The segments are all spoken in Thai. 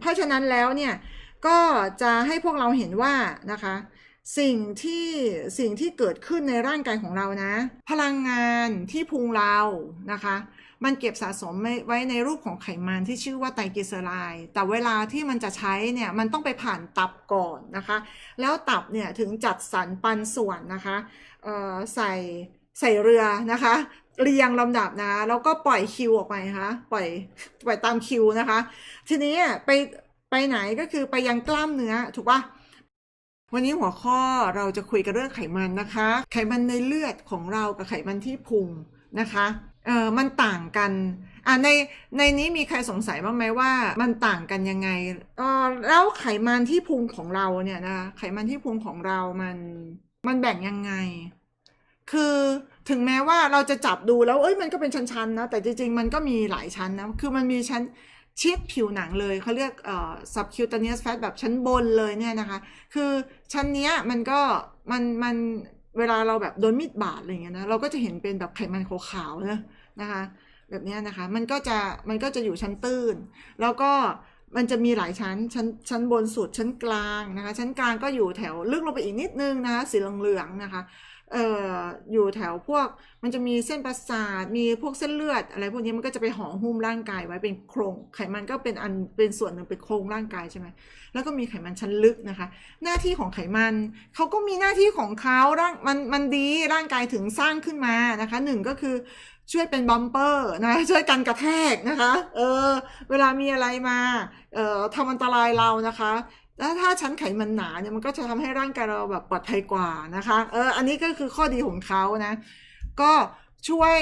เพราะฉะนั้นแล้วเนี่ยก็จะให้พวกเราเห็นว่านะคะสิ่งที่สิ่งที่เกิดขึ้นในร่างกายของเรานะ พลังงานที่พุงเรานะคะ มันเก็บสะสมไว้ในรูปของไขมันที่ชื่อว่าไตรกลีเซอไรด์แต่เวลาที่มันจะใช้เนี่ยมันต้องไปผ่านตับก่อนนะคะ แล้วตับเนี่ยถึงจัดสรรปันส่วนนะคะเออใส่ใส่เรือนะคะ เรียงลำดับนะ แล้วก็ปล่อยคิวออกไปนะคะปล่อยปล่อยตามคิวนะคะ ทีนี้ไปไปไหนก็คือไปยังกล้ามเนื้อถูกปะวันนี้หัวข้อเราจะคุยกันเรื่องไขมันนะคะ ไขมันในเลือดของเรากับไขมันที่พุงนะคะเออมันต่างกันอ่าในในนี้มีใครสงสัยบ้างไหมว่ามันต่างกันยังไงเออแล้วไขมันที่พุงของเราเนี่ยนะไขมันที่พุงของเรามันมันแบ่งยังไง คือ ถึงแม้ว่าเราจะจับดูแล้วเอ้ยมันก็เป็นชั้นๆนะแต่จริงๆ มันก็มีหลายชั้นนะคือมันมีชั้นชิดผิวหนังเลยเขาเรียกเอ่อ subcutaneous fat แบบชั้นบนเลยเนี่ยนะคะ คือชั้นเนี้ยมันก็มันมันเวลาเราแบบโดนมีดบาดอะไรเงี้ยนะเราก็จะเห็นเป็นแบบไขมันขาวๆนะนะคะ แบบเนี้ยนะคะมันก็จะมันก็จะอยู่ชั้นตื้น แล้วก็มันจะมีหลายชั้นชั้นชั้นบนสุดชั้นกลางนะคะ ชั้นกลางก็อยู่แถวลึกลงไปอีกนิดนึงนะคะสีเหลืองๆนะคะ เอ่ออยู่แถวพวกมันจะมีเส้นประสาทมีพวกเส้นเลือด อะไรพวกนี้มันก็จะไปห่อหุ้มร่างกายไว้เป็นโครงไขมันก็เป็นอันเป็นส่วนหนึ่งเป็นโครงร่างกายใช่ไหมแล้วก็มีไขมันชั้นลึกนะคะ หน้าที่ของไขมันเขาก็มีหน้าที่ของเขาร่างมันมันดีร่างกายถึงสร้างขึ้นมานะคะหนึ่งก็คือช่วยเป็นบัมเปอร์นะช่วยกันกระแทกนะคะเออเวลามีอะไรมาเอ่อทำอันตรายเรานะคะ แล้วถ้าชั้นไขมันหนาเนี่ยมันก็จะทำให้ร่างกายเราแบบปลอดภัยกว่านะคะ เออ อันนี้ก็คือข้อดีของเขานะ ก็ช่วย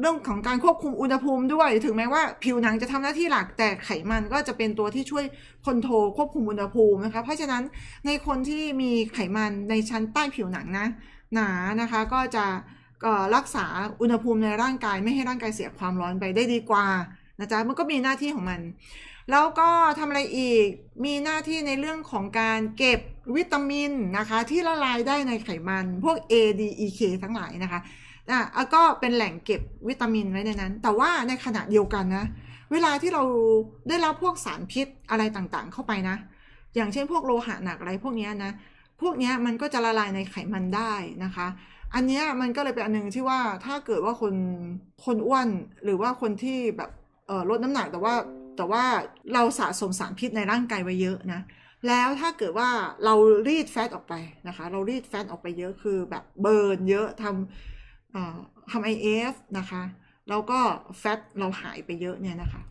เรื่องของการควบคุมอุณหภูมิด้วย ถึงแม้ว่าผิวหนังจะทำหน้าที่หลักแต่ไขมันก็จะเป็นตัวที่ช่วยคอนโทรลควบคุมอุณหภูมินะคะ เพราะฉะนั้นในคนที่มีไขมันในชั้นใต้ผิวหนังนะ หนานะคะก็จะก็รักษาอุณหภูมิในร่างกายไม่ให้ร่างกายเสียความร้อนไปได้ดีกว่านะจ๊ะมันก็มีหน้าที่ของมัน แล้วก็ทำอะไรอีกมีหน้าที่ในเรื่องของการเก็บวิตามินนะคะ ที่ละลายได้ในไขมัน พวก A D E K ทั้งหลายนะคะอะก็เป็นแหล่งเก็บวิตามินไว้ในนั้น แต่ว่าในขณะเดียวกันนะ เวลาที่เราได้รับพวกสารพิษอะไรต่างๆ เข้าไปนะ อย่างเช่นพวกโลหะหนักอะไรพวกนี้นะ พวกนี้มันก็จะละลายในไขมันได้นะคะ อันนี้มันก็เลยเป็นอันหนึงที่ว่าถ้าเกิดว่าคนคนอ้วนหรือว่าคนที่แบบลดน้ำหนักแต่ว่า แต่ว่าเราสะสมสารพิษในร่างกายไว้เยอะนะแล้วถ้าเกิดว่าเรารีดแฟตออกไปนะคะ เรารีดแฟตออกไปเยอะคือแบบเบิร์นเยอะทำอ่อทำไอเอฟนะคะ แล้วก็แฟตเราหายไปเยอะเนี่ยนะคะ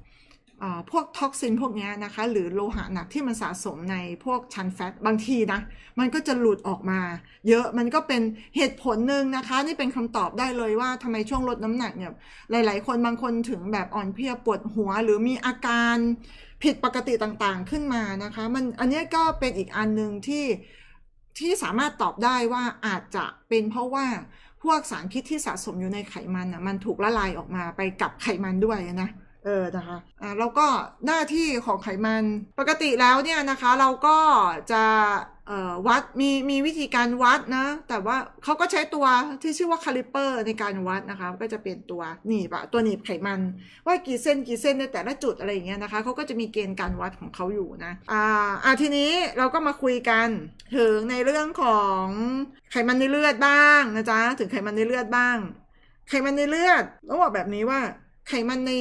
พวกท็อกซินพวกนี้นะคะ หรือโลหะหนักที่มันสะสมในพวกชั้นแฟตบางทีนะ มันก็จะหลุดออกมา เยอะมันก็เป็นเหตุผลหนึ่งนะคะ นี่เป็นคำตอบได้เลยว่าทำไมช่วงลดน้ำหนักเนี่ยหลาย ๆ คนบางคนถึงแบบอ่อนเพลียปวดหัว หรือมีอาการผิดปกติต่างๆขึ้นมานะคะ มันอันนี้ก็เป็นอีกอันหนึ่งที่ที่สามารถตอบได้ว่าอาจจะเป็นเพราะว่าพวกสารพิษที่สะสมอยู่ในไขมันอะมันถูกละลายออกมาไปกับไขมันด้วยนะ เออนะคะอ่าแล้วก็หน้าที่ของไขมันปกติแล้วเนี่ยนะคะเราก็จะเอ่อวัดมีมีวิธีการวัดนะ แต่ว่าเขาก็ใช้ตัวที่ชื่อว่าคาลิเปอร์ในการวัดนะคะ ก็จะเป็นตัวหนีบอะตัวหนีบไขมัน ว่ากี่เส้นกี่เส้นในแต่ละจุดอะไรอย่างเงี้ยนะคะเขาก็จะมีเกณฑ์การวัดของเขาอยู่นะอ่าอ่าทีนี้เราก็มาคุยกันถึงในเรื่องของไขมันในเลือดบ้างนะจ๊ะถึงไขมันในเลือดบ้าง ไขมันในเลือดต้องบอกแบบนี้ว่า ไขมันใน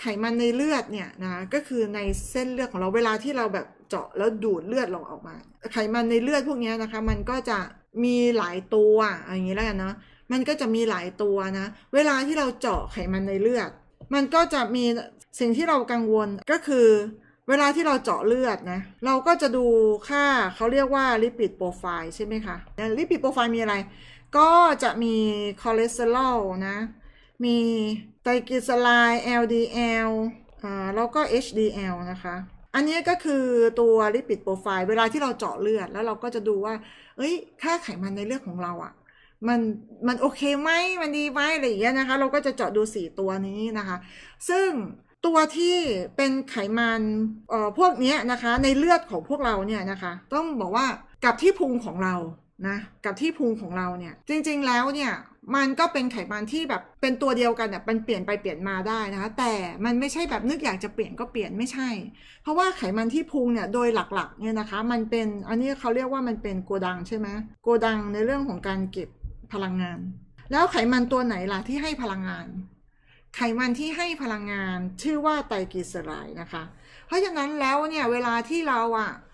ไขมันในเลือดเนี่ยนะก็คือในเส้นเลือดของเราเวลาที่เราแบบเจาะแล้วดูดเลือดเราออกมา ไขมันในเลือดพวกนี้นะคะ มันก็จะมีหลายตัวอย่างนี้แล้วกันเนาะมันก็จะมีหลายตัวนะ เวลาที่เราเจาะไขมันในเลือด มันก็จะมีสิ่งที่เรากังวลก็คือ เวลาที่เราเจาะเลือดนะ เราก็จะดูค่าเขาเรียกว่าลิปิดโปรไฟล์ใช่ไหมคะลิปิดโปรไฟล์มีอะไร ก็จะมีคอเลสเตอรอลนะ มีไตรกลีเซอไรด์ LDL อ่าแล้วก็ HDL นะคะ อันนี้ก็คือตัวลิปิดโปรไฟล์เวลาที่เราเจาะเลือด แล้วเราก็จะดูว่า เอ้ย ค่าไขมันในเลือดของเราอะ่ะ มัน มันโอเคไหมมันดีไหมอะไรอย่างเงี้ยนะคะ เราก็จะเจาะดู 4 ตัวนี้นะคะ ซึ่งตัวที่เป็นไขมันเอ่อพวกนี้นะคะ ในเลือดของพวกเราเนี่ยนะคะ ต้องบอกว่ากับที่พุงของเรานะกับที่พุงของเราเนี่ยจริงๆแล้วเนี่ย มันก็เป็นไขมันที่แบบเป็นตัวเดียวกันเนี่ยมันเปลี่ยนไปเปลี่ยนมาได้นะคะ แต่มันไม่ใช่แบบนึกอยากจะเปลี่ยนก็เปลี่ยนไม่ใช่ เพราะว่าไขมันที่พุงเนี่ยโดยหลักๆเนี่ยนะคะ มันเป็นอันนี้เขาเรียกว่ามันเป็นโกดังใช่ไหมโกดังในเรื่องของการเก็บพลังงาน แล้วไขมันตัวไหนล่ะที่ให้พลังงาน ไขมันที่ให้พลังงานชื่อว่าไตรกลีเซอไรด์นะคะ เพราะฉะนั้นแล้วเนี่ยเวลาที่เราอะเอ่อ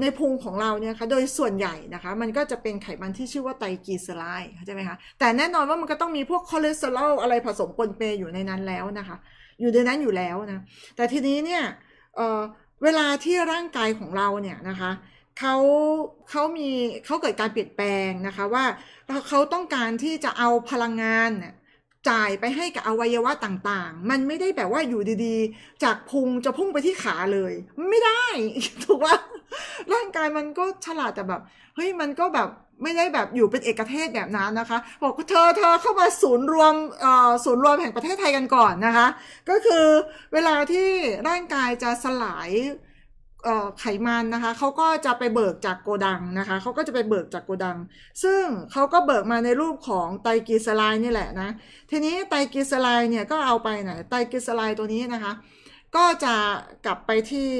ในพุงของเราเนี่ยค่ะโดยส่วนใหญ่นะคะมันก็จะเป็นไขมันที่ชื่อว่าไตรกลีเซอไรด์เข้าใจไหมคะแต่แน่นอนว่ามันก็ต้องมีพวกคอเลสเตอรอลอะไรผสมปนเปอยู่ในนั้นแล้วนะคะอยู่ในนั้นอยู่แล้วนะแต่ทีนี้เนี่ยเเวลาที่ร่างกายของเราเนี่ยนะคะเขาเขามีเขาเกิดการเปลี่ยนแปลงนะคะว่าเขาต้องการที่จะเอาพลังงานเนี่ย จ่ายไปให้กับอวัยวะต่างๆ มันไม่ได้แบบว่าอยู่ดีๆ จากพุงจะพุ่งไปที่ขาเลย ไม่ได้ ถูกว่าร่างกายมันก็ฉลาดแต่แบบเฮ้ยมันก็แบบไม่ได้แบบอยู่เป็นเอกเทศแบบนั้นนะคะบอกเธอเธอเข้ามาศูนย์รวมศูนย์รวมแห่งประเทศไทยกันก่อนนะคะ ก็คือเวลาที่ร่างกายจะสลาย ไขมันนะคะเขาก็จะไปเบิกจากโกดังนะคะเขาก็จะไปเบิกจากโกดัง ซึ่งเขาก็เบิกมาในรูปของไตรกลีเซอไรด์นี่แหละนะทีนี้ไตรกลีเซอไรด์เนี่ยก็เอาไปไหนไตรกลีเซอไรด์ตัวนี้นะคะ ก็จะกลับไปที่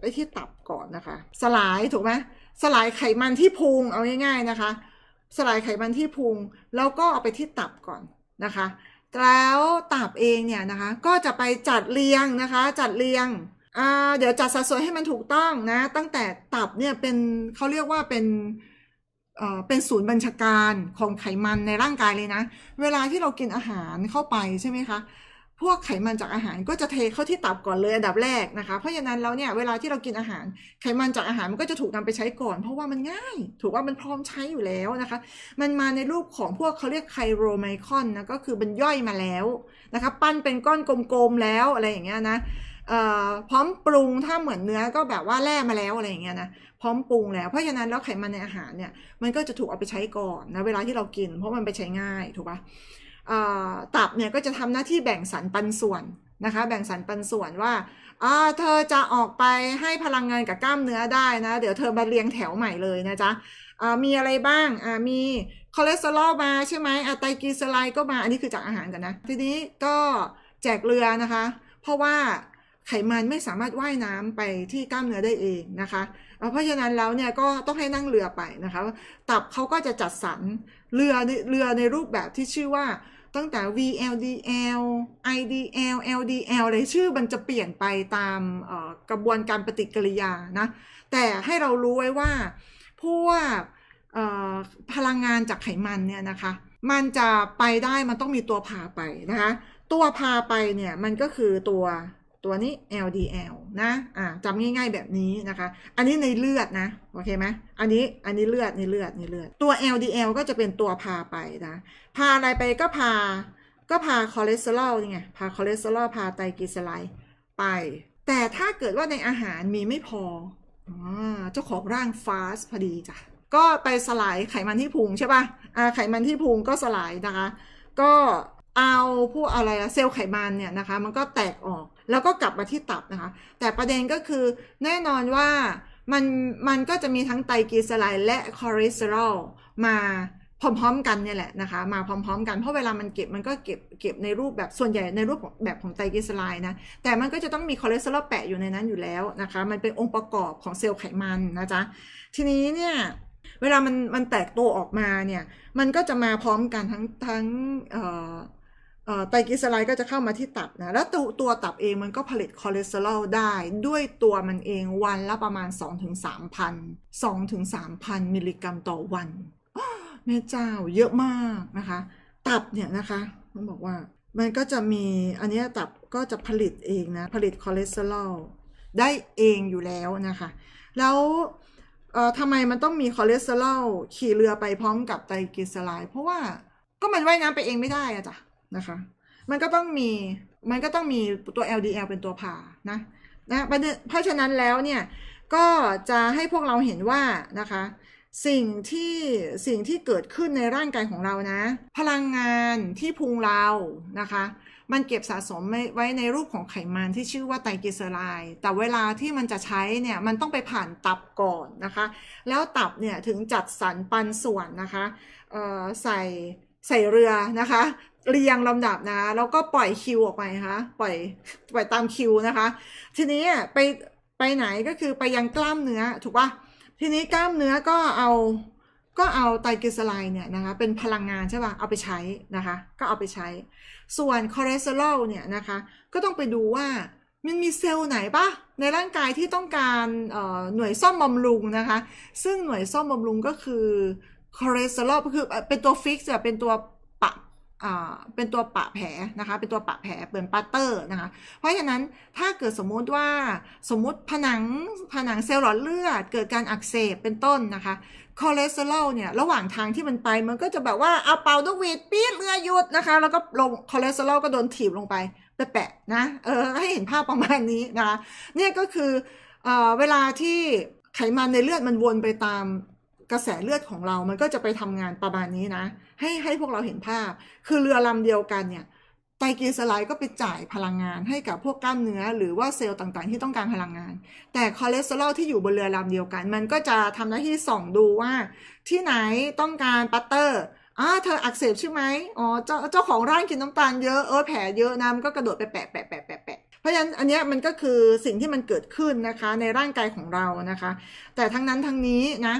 ไปที่ตับก่อนนะคะ สลายถูกไหมสลายไขมันที่พุงเอาง่ายๆนะคะ สลายไขมันที่พุงแล้วก็เอาไปที่ตับก่อนนะคะแล้วตับเองเนี่ยนะคะก็จะไปจัดเรียงนะคะจัดเรียง เดี๋ยวจัดสัดส่วนให้มันถูกต้องนะ ตั้งแต่ตับเนี่ยเป็นเขาเรียกว่าเป็นเป็นศูนย์บัญชาการของไขมันในร่างกายเลยนะ เวลาที่เรากินอาหารเข้าไปใช่ไหมคะ พวกไขมันจากอาหารก็จะเทเข้าที่ตับก่อนเลยอันดับแรกนะคะ เพราะฉะนั้นแล้วเนี่ยเวลาที่เรากินอาหารไขมันจากอาหารมันก็จะถูกนำไปใช้ก่อน เพราะว่ามันง่าย ถูกว่ามันพร้อมใช้อยู่แล้วนะคะ มันมาในรูปของพวกเขาเรียกไคโรไมคอนนะก็คือมันย่อยมาแล้วนะคะ ปั้นเป็นก้อนกลมๆแล้วอะไรอย่างเงี้ยนะ พร้อมปรุงถ้าเหมือนเนื้อก็แบบว่าแล่มาแล้วอะไรอย่างเงี้ยนะพร้อมปรุงแล้วเพราะฉะนั้นแล้วไขมันในอาหารเนี่ยมันก็จะถูกเอาไปใช้ก่อนนะเวลาที่เรากิน เพราะมันไปใช้ง่ายถูกปะเอ่อตับเนี่ยก็จะทำหน้าที่แบ่งสรรปันส่วนนะคะ แบ่งสรรปันส่วนว่าเธอจะออกไปให้พลังงานกับกล้ามเนื้อได้นะ เดี๋ยวเธอมาเรียงแถวใหม่เลยนะจ๊ะมีอะไรบ้างมีคอเลสเตอรอลมาใช่ไหมไตรกลีเซอไรด์ก็มาอันนี้คือจากอาหารกันนะ ทีนี้ก็แจกเรือนะคะ เพราะว่า ไขมันไม่สามารถว่ายน้ำไปที่กล้ามเนื้อได้เองนะคะเพราะฉะนั้นแล้วเนี่ยก็ต้องให้นั่งเรือไปนะคะตับเขาก็จะจัดสรรเรือเรือในรูปแบบที่ชื่อว่าตั้งแต่ VLDL IDL LDL อะไรชื่อมันจะเปลี่ยนไปตามกระบวนการปฏิกิริยานะ แต่ให้เรารู้ไว้ว่าพวกพลังงานจากไขมันเนี่ยนะคะ มันจะไปได้มันต้องมีตัวพาไปนะคะ ตัวพาไปเนี่ยมันก็คือตัว ตัวนี้ LDL นะอ่าจำง่ายๆแบบนี้นะคะ อันนี้ในเลือดนะ โอเคไหมอันนี้ อันนี้เลือดในเลือดในเลือด ตัว LDL ก็จะเป็นตัวพาไปนะ พาอะไรไปก็พา ก็พาคอเลสเตอรอลนี่ไง พาคอเลสเตอรอล พาไตรกลีเซอไรด์ไป แต่ถ้าเกิดว่าในอาหารมีไม่พออ่าเจ้าของร่างฟาสพอดีจ้ะ ก็ไปสลายไขมันที่พุงใช่ป่ะอ่าไขมันที่พุงก็สลายนะคะ ก็เอาพวกอะไรอะเซลล์ไขมันเนี่ยนะคะ มันก็แตกออก แล้วก็กลับมาที่ตับนะคะ แต่ประเด็นก็คือแน่นอนว่ามันมันก็จะมีทั้งไตรกลีเซอไรด์และคอเลสเตอรอลมาพร้อมๆกันเนี่ยแหละนะคะมาพร้อมๆ กันเพราะเวลามันเก็บมันก็เก็บเก็บในรูปแบบส่วนใหญ่ในรูปแบบของไตรกลีเซอไรด์นะแต่มันก็จะต้องมีคอเลสเตอรอลแปะอยู่ในนั้นอยู่แล้วนะคะมันเป็นองค์ประกอบของเซลล์ไขมันนะจ๊ะทีนี้เนี่ยเวลามันมันแตกตัวออกมาเนี่ยมันก็จะมาพร้อมกันทั้งทั้งเอ่อ ไตรกลีเซอไรด์ก็จะเข้ามาที่ตับนะ แล้วตัวตัวตับเองมันก็ผลิตคอเลสเตอรอลได้ ด้วยตัวมันเองวันละประมาณ 2-3,000 2-3,000 มิลลิกรัมต่อวันแม่เจ้าเยอะมากนะคะ ตับเนี่ยนะคะต้องบอกว่ามันก็จะมีอันนี้ตับก็จะผลิตเองนะ ผลิตคอเลสเตอรอลได้เองอยู่แล้วนะคะ แล้วทำไมมันต้องมีคอเลสเตอรอลขี่เรือไปพร้อมกับไตรกลีเซอไรด์เพราะว่าก็มันว่ายน้ำไปเองไม่ได้อะจ้ะ นะคะ มันก็ต้องมี มันก็ต้องมีตัว LDL เป็นตัวพานะนะประเพราะฉะนั้นแล้วเนี่ยก็จะให้พวกเราเห็นว่านะคะสิ่งที่สิ่งที่เกิดขึ้นในร่างกายของเรานะ พลังงานที่พุงเรานะคะ มันเก็บสะสมไว้ในรูปของไขมันที่ชื่อว่าไตรกลีเซอไรด์แต่เวลาที่มันจะใช้เนี่ยมันต้องไปผ่านตับก่อนนะคะ แล้วตับเนี่ยถึงจัดสรรปันส่วนนะคะใส่ใส่เรือนะคะ เรียงลำดับนะแล้วก็ปล่อยคิวออกไปนะคะปล่อยปล่อยตามคิวนะคะ ทีนี้ไปไปไหนก็คือไปยังกล้ามเนื้อถูกปะทีนี้กล้ามเนื้อก็เอาก็เอาไตรกลีเซอไรด์เนี่ยนะคะเป็นพลังงานใช่ปะเอาไปใช้นะคะก็เอาไปใช้ ส่วนคอเลสเตอรอลเนี่ยนะคะก็ต้องไปดูว่ามันมีเซลล์ไหนปะในร่างกายที่ต้องการหน่วยซ่อมบำรุงนะคะ ซึ่งหน่วยซ่อมบำรุงก็คือคอเลสเตอรอลก็คือเป็นตัวฟิกซ์เป็นตัว เป็นตัวปะแผลนะคะ เป็นตัวปะแผลเหมือนปัตเตอร์นะคะ เพราะฉะนั้นถ้าเกิดสมมุติว่าสมมุติผนังผนังเซลล์หลอดเลือด เกิดการอักเสบเป็นต้นนะคะคอเลสเตอรอลเนี่ยระหว่างทางที่มันไปมันก็จะแบบว่าเอาเป่าดกวีดปี๊ดเรือหยุดนะคะ แล้วก็ลงคอเลสเตอรอลก็โดนถีบลงไปไปแปะนะเออให้เห็นภาพประมาณนี้นะคะเนี่ยก็คือเออเวลาที่ไขมันในเลือดมันวนไปตามกระแสเลือดของเรา มันก็จะไปทำงานประมาณนี้นะ ให้ให้พวกเราเห็นภาพ คือเรือลำเดียวกันเนี่ยไตรกลีเซอไรด์ก็ไปจ่ายพลังงานให้กับพวกกล้ามเนื้อ หรือว่าเซลล์ต่างๆ ที่ต้องการพลังงาน แต่คอเลสเตอรอลที่อยู่บนเรือลำเดียวกัน มันก็จะทำหน้าที่ส่องดูว่า ที่ไหนต้องการปัตเตอร์อ่าเธออักเสบใช่ไหมอ๋อเจ้าเจ้าของร่างกินน้ำตาลเยอะเออแผลเยอะนะมันก็กระโดดไปแปะแปะแปะแปะแปะเพราะฉะนั้นอันนี้มันก็คือสิ่งที่มันเกิดขึ้นนะคะในร่างกายของเรานะคะ แต่ทั้งนั้นทั้งนี้นะ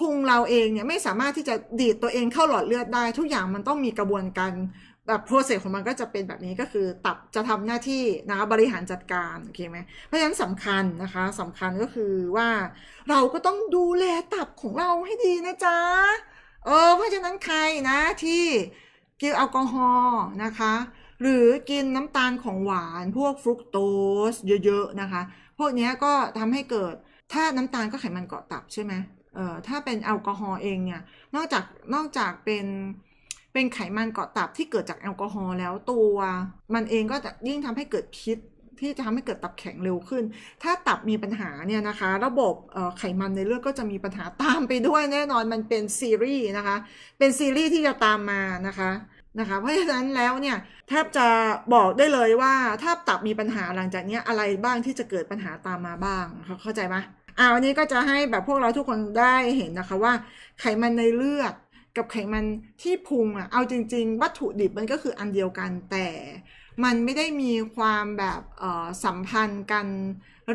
พุงเราเองเนี่ยไม่สามารถที่จะดีดตัวเองเข้าหลอดเลือดได้ ทุกอย่างมันต้องมีกระบวนการแบบโปรเซสของมันก็จะเป็นแบบนี้ก็คือตับจะทำหน้าที่นะคะบริหารจัดการโอเคไหมเพราะฉะนั้นสำคัญนะคะสำคัญก็คือว่าเราก็ต้องดูแลตับของเราให้ดีนะจ๊ะเออเพราะฉะนั้นใครนะที่กินแอลกอฮอล์นะคะหรือกินน้ำตาลของหวานพวกฟรุกโตสเยอะๆนะคะ พวกนี้ก็ทำให้เกิดถ้าน้ำตาลก็ไขมันเกาะตับใช่ไหม เอ่อถ้าเป็นแอลกอฮอล์เองเนี่ยนอกจากนอกจากเป็นเป็นไขมันเกาะตับที่เกิดจากแอลกอฮอล์แล้วตัว มันเองก็จะยิ่งทำให้เกิดพิษที่จะทำให้เกิดตับแข็งเร็วขึ้น ถ้าตับมีปัญหาเนี่ยนะคะ ระบบไขมันในเลือดก็จะมีปัญหาตามไปด้วยแน่นอนมันเป็นซีรีส์นะคะ เป็นซีรีส์ที่จะตามมานะคะนะคะ เพราะฉะนั้นแล้วเนี่ยแทบจะบอกได้เลยว่าถ้าตับมีปัญหาหลังจากนี้อะไรบ้างที่จะเกิดปัญหาตามมาบ้าง เข้าใจไหม อ่าวันนี้ก็จะให้แบบพวกเราทุกคนได้เห็นนะคะว่า ไขมันในเลือดกับไขมันที่พุงอะเอาจริง ๆ วัตถุดิบมันก็คืออันเดียวกันแต่มันไม่ได้มีความแบบอ่อสัมพันธ์กัน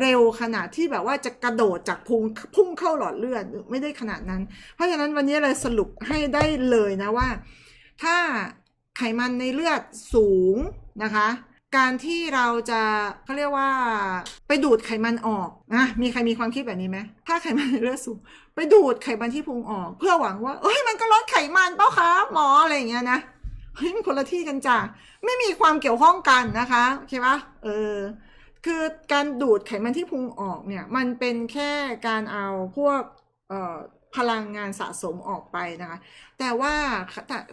เร็วขนาดที่แบบว่าจะกระโดดจากพุงพุ่งเข้าหลอดเลือดไม่ได้ขนาดนั้น เพราะฉะนั้นวันนี้เลยสรุปให้ได้เลยนะว่า ถ้าไขมันในเลือดสูงนะคะ การที่เราจะเขาเรียกว่าไปดูดไขมันออกนะมีใครมีความคิดแบบนี้ไหมถ้าไขมันเลือดสูงไปดูดไขมันที่พุงออก เพื่อหวังว่าเอ้ยมันก็ลดไขมันเปล่าคะหมออะไรอย่างเงี้ยนะเฮ้ยมันคนละที่กันจ้ะไม่มีความเกี่ยวข้องกันนะคะโอเคปะเออคือการดูดไขมันที่พุงออกเนี่ยมันเป็นแค่การเอาพวกเอ่อ พลังงานสะสมออกไปนะคะ แต่ว่า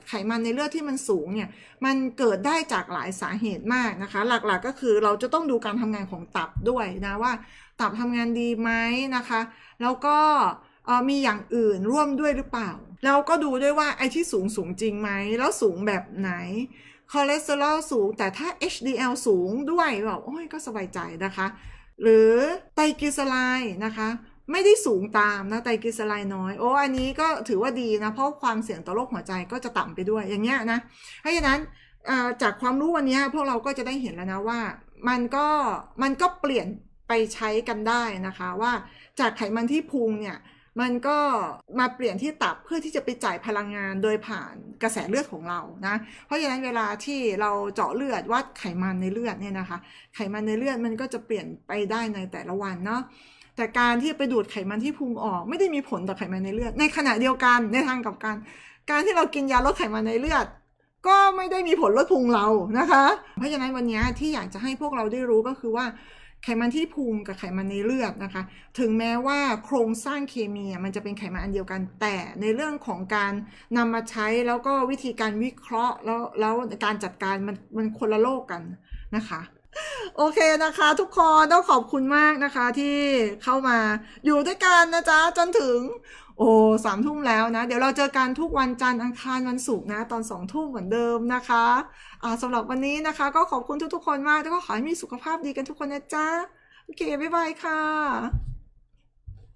ไขมันในเลือดที่มันสูงเนี่ย มันเกิดได้จากหลายสาเหตุมากนะคะ หลักๆก็คือเราจะต้องดูการทำงานของตับด้วยนะว่า ตับทำงานดีไหมนะคะ แล้วก็มีอย่างอื่นร่วมด้วยหรือเปล่าแล้วก็ดูด้วยว่าไอ้ที่สูงสูงจริงไหม แล้วสูงแบบไหนคอเลสเตอรอลสูง แต่ถ้า HDL สูงด้วยแบบโอ้ยก็สบายใจนะคะ หรือไตรกลีเซอไรด์นะคะ ไม่ได้สูงตามนะไตรกลีเซอไรด์น้อย โอ้อันนี้ก็ถือว่าดีนะ เพราะความเสี่ยงต่อโรคหัวใจก็จะต่ำไปด้วยอย่างเงี้ยนะเพราะฉะนั้นจากความรู้วันนี้พวกเราก็จะได้เห็นแล้วนะว่ามันก็มันก็เปลี่ยนไปใช้กันได้นะคะว่าจากไขมันที่พุงเนี่ยมันก็มาเปลี่ยนที่ตับเพื่อที่จะไปจ่ายพลังงานโดยผ่านกระแสเลือดของเรานะ เพราะฉะนั้นเวลาที่เราเจาะเลือดวัดไขมันในเลือดเนี่ยนะคะ ไขมันในเลือดมันก็จะเปลี่ยนไปได้ในแต่ละวันเนาะ แต่การที่ไปดูดไขมันที่พุงออก ไม่ได้มีผลต่อไขมันในเลือด ในขณะเดียวกันในทางกับกันการที่เรากินยาลดไขมันในเลือด ก็ไม่ได้มีผลลดพุงเรานะคะ เพราะฉะนั้นวันนี้ที่อยากจะให้พวกเราได้รู้ก็คือว่าไขมันที่พุงกับไขมันในเลือดนะคะ ถึงแม้ว่าโครงสร้างเคมีมันจะเป็นไขมันอันเดียวกัน แต่ในเรื่องของการนำมาใช้แล้วก็วิธีการวิเคราะห์แล้วแล้วการจัดการมันมันคนละโลกกันนะคะ โอเคนะคะ ทุกคนต้องขอบคุณมากนะคะ ที่เข้ามาอยู่ด้วยกันนะจ๊ะ จนถึง โอ้สามทุ่มแล้วนะ เดี๋ยวเราเจอกันทุกวันจันทร์อังคารวันศุกร์นะ ตอนสองทุ่มเหมือนเดิมนะคะอ่าสำหรับวันนี้นะคะ ก็ขอบคุณทุกๆคนมากแล้วก็ขอให้มีสุขภาพดีกันทุกคนนะจ๊ะ โอเค บ๊ายบายค่ะ